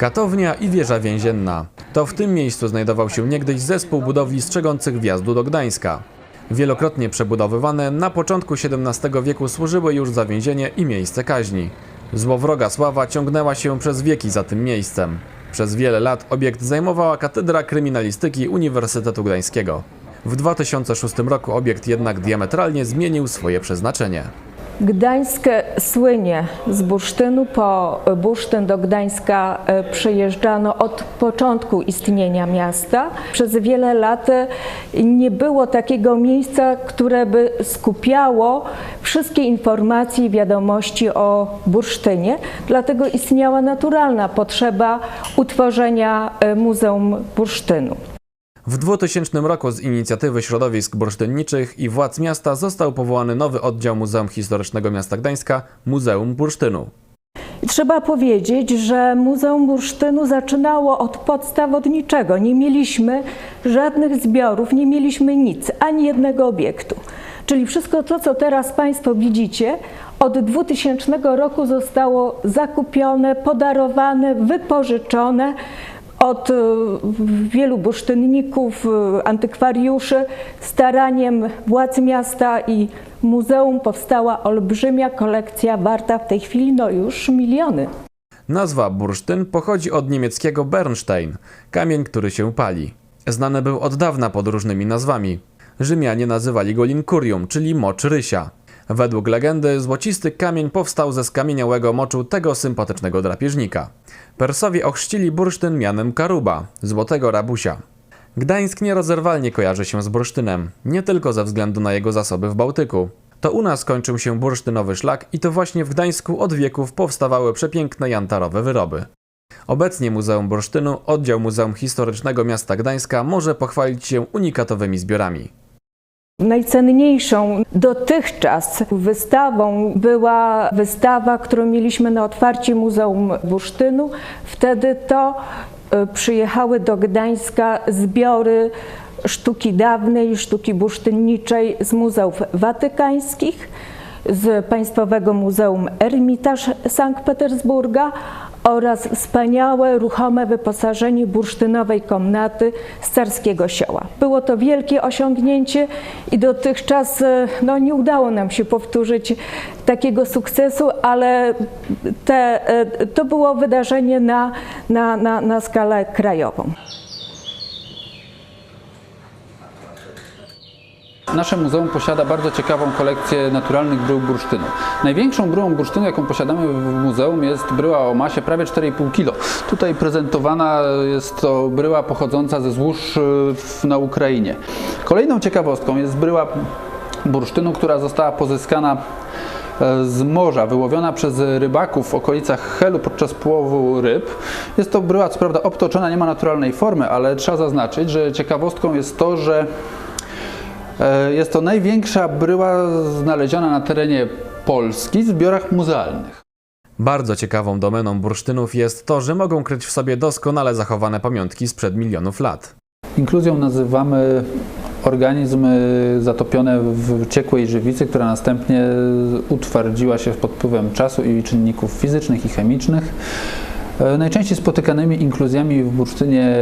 Katownia i wieża więzienna. To w tym miejscu znajdował się niegdyś zespół budowli strzegących wjazdu do Gdańska. Wielokrotnie przebudowywane, na początku XVII wieku służyły już za więzienie i miejsce kaźni. Złowroga sława ciągnęła się przez wieki za tym miejscem. Przez wiele lat obiekt zajmowała Katedra Kryminalistyki Uniwersytetu Gdańskiego. W 2006 roku obiekt jednak diametralnie zmienił swoje przeznaczenie. Gdańsk słynie z bursztynu. Po bursztyn do Gdańska e, przyjeżdżano od początku istnienia miasta. Przez wiele lat e, nie było takiego miejsca, które by skupiało wszystkie informacje i wiadomości o bursztynie. Dlatego istniała naturalna potrzeba utworzenia e, Muzeum Bursztynu. W 2000 roku z inicjatywy środowisk bursztynniczych i władz miasta został powołany nowy oddział Muzeum Historycznego Miasta Gdańska Muzeum Bursztynu. Trzeba powiedzieć, że Muzeum Bursztynu zaczynało od podstaw od niczego. Nie mieliśmy żadnych zbiorów, nie mieliśmy nic, ani jednego obiektu. Czyli wszystko to, co teraz Państwo widzicie, od 2000 roku zostało zakupione, podarowane, wypożyczone od e, wielu bursztynników, e, antykwariuszy. Staraniem władz miasta i muzeum powstała olbrzymia kolekcja warta w tej chwili no już miliony. Nazwa bursztyn pochodzi od niemieckiego Bernstein, kamień, który się pali. Znany był od dawna pod różnymi nazwami. Rzymianie nazywali go linkurium, czyli mocz rysia. Według legendy złocisty kamień powstał ze skamieniałego moczu tego sympatycznego drapieżnika. Persowie ochrzcili bursztyn mianem karuba, złotego rabusia. Gdańsk nierozerwalnie kojarzy się z bursztynem, nie tylko ze względu na jego zasoby w Bałtyku. To u nas kończył się bursztynowy szlak i to właśnie w Gdańsku od wieków powstawały przepiękne jantarowe wyroby. Obecnie Muzeum Bursztynu, oddział Muzeum Historycznego Miasta Gdańska może pochwalić się unikatowymi zbiorami. Najcenniejszą dotychczas wystawą była wystawa, którą mieliśmy na otwarciu Muzeum Bursztynu. Wtedy to e, przyjechały do Gdańska zbiory sztuki dawnej, sztuki bursztynniczej z muzeów watykańskich, z Państwowego Muzeum Ermitaż Sankt Petersburga oraz wspaniałe, ruchome wyposażenie bursztynowej komnaty z Carskiego Sioła. Było to wielkie osiągnięcie i dotychczas e, no, nie udało nam się powtórzyć takiego sukcesu, ale te, e, to było wydarzenie na, na, na, na skalę krajową. Nasze muzeum posiada bardzo ciekawą kolekcję naturalnych brył bursztynu. Największą bryłą bursztynu, jaką posiadamy w muzeum jest bryła o masie prawie 4,5 kg. Tutaj prezentowana jest to bryła pochodząca ze złóż y, na Ukrainie. Kolejną ciekawostką jest bryła bursztynu, która została pozyskana e, z morza, wyłowiona przez rybaków w okolicach Helu podczas połowu ryb. Jest to bryła, co prawda obtoczona, nie ma naturalnej formy, ale trzeba zaznaczyć, że ciekawostką jest to, że Jest to największa bryła znaleziona na terenie Polski w zbiorach muzealnych. Bardzo ciekawą domeną bursztynów jest to, że mogą kryć w sobie doskonale zachowane pamiątki sprzed milionów lat. Inkluzją nazywamy organizmy zatopione w ciekłej żywicy, która następnie utwardziła się pod wpływem czasu i czynników fizycznych i chemicznych. E, Najczęściej spotykanymi inkluzjami w bursztynie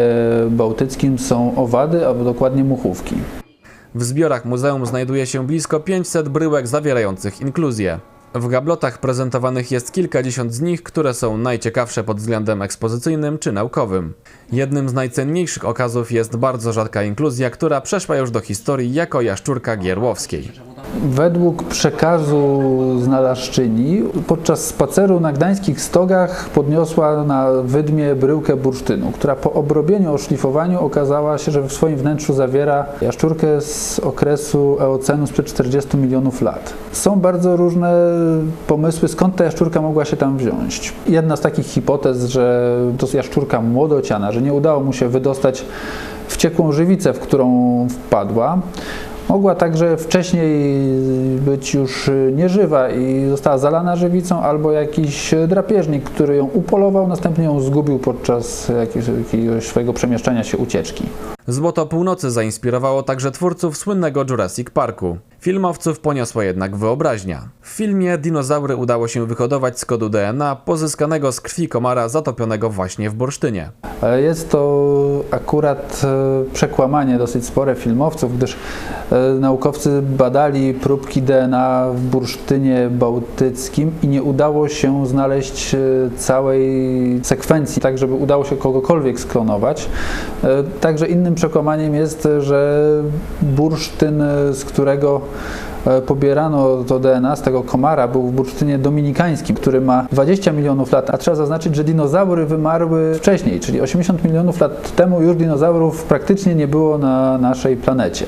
bałtyckim są owady, a dokładnie muchówki. W zbiorach muzeum znajduje się blisko 500 bryłek zawierających inkluzję. W gablotach prezentowanych jest kilkadziesiąt z nich, które są najciekawsze pod względem ekspozycyjnym czy naukowym. Jednym z najcenniejszych okazów jest bardzo rzadka inkluzja, która przeszła już do historii jako jaszczurka gierłowskiej. Według przekazu znalazczyni podczas spaceru na gdańskich stogach podniosła na wydmie bryłkę bursztynu, która po obrobieniu, oszlifowaniu okazała się, że w swoim wnętrzu zawiera jaszczurkę z okresu eocenu sprzed 40 milionów lat. Są bardzo różne pomysły, skąd ta jaszczurka mogła się tam wziąć. Jedna z takich hipotez, że to jest jaszczurka młodociana, że nie udało mu się wydostać w ciekłą żywicę, w którą wpadła. Mogła także wcześniej być już nieżywa i została zalana żywicą, albo jakiś drapieżnik, który ją upolował, następnie ją zgubił podczas jakiegoś, swojego przemieszczania się ucieczki. Złoto Północy zainspirowało także twórców słynnego Jurassic Parku. Filmowców poniosła jednak wyobraźnia. W filmie dinozaury udało się wyhodować z kodu DNA pozyskanego z krwi komara zatopionego właśnie w bursztynie. Jest to akurat e, przekłamanie dosyć spore filmowców, gdyż e, naukowcy badali próbki DNA w bursztynie bałtyckim i nie udało się znaleźć e, całej sekwencji, tak żeby udało się kogokolwiek sklonować. E, Także innym przekłamaniem jest, że bursztyn, e, z którego e, pobierano to DNA z tego komara, był w bursztynie dominikańskim, który ma 20 milionów lat, a trzeba zaznaczyć, że dinozaury wymarły wcześniej, czyli 80 milionów lat temu już dinozaurów praktycznie nie było na naszej planecie.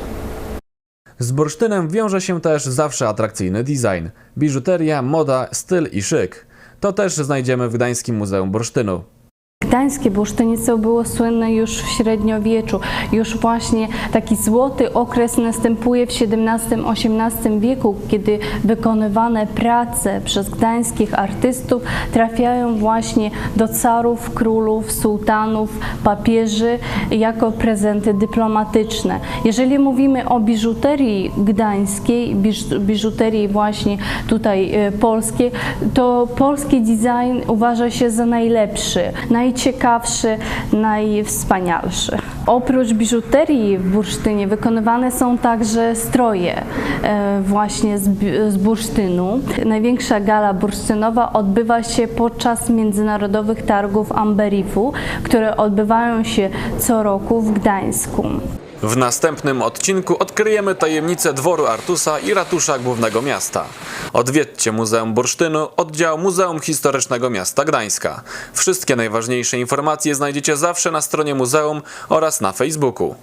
Z bursztynem wiąże się też zawsze atrakcyjny design, biżuteria, moda, styl i szyk. To też znajdziemy w Gdańskim Muzeum Bursztynu. Gdańskie bursztynice było słynne już w średniowieczu. Już właśnie taki złoty okres następuje w XVII-XVIII wieku, kiedy wykonywane prace przez gdańskich artystów trafiają właśnie do carów, królów, sułtanów, papieży jako prezenty dyplomatyczne. Jeżeli mówimy o biżuterii gdańskiej, biż- biżuterii właśnie tutaj e, polskiej, to polski design uważa się za najlepszy, najciekawszy, najwspanialszy. Oprócz biżuterii w bursztynie wykonywane są także stroje e, właśnie z bursztynu. Największa gala bursztynowa odbywa się podczas międzynarodowych targów Amberifu, które odbywają się co roku w Gdańsku. W następnym odcinku odkryjemy tajemnicę dworu Artusa i ratusza głównego miasta. Odwiedźcie Muzeum Bursztynu, oddział Muzeum Historycznego Miasta Gdańska. Wszystkie najważniejsze informacje znajdziecie zawsze na stronie muzeum oraz na Facebooku.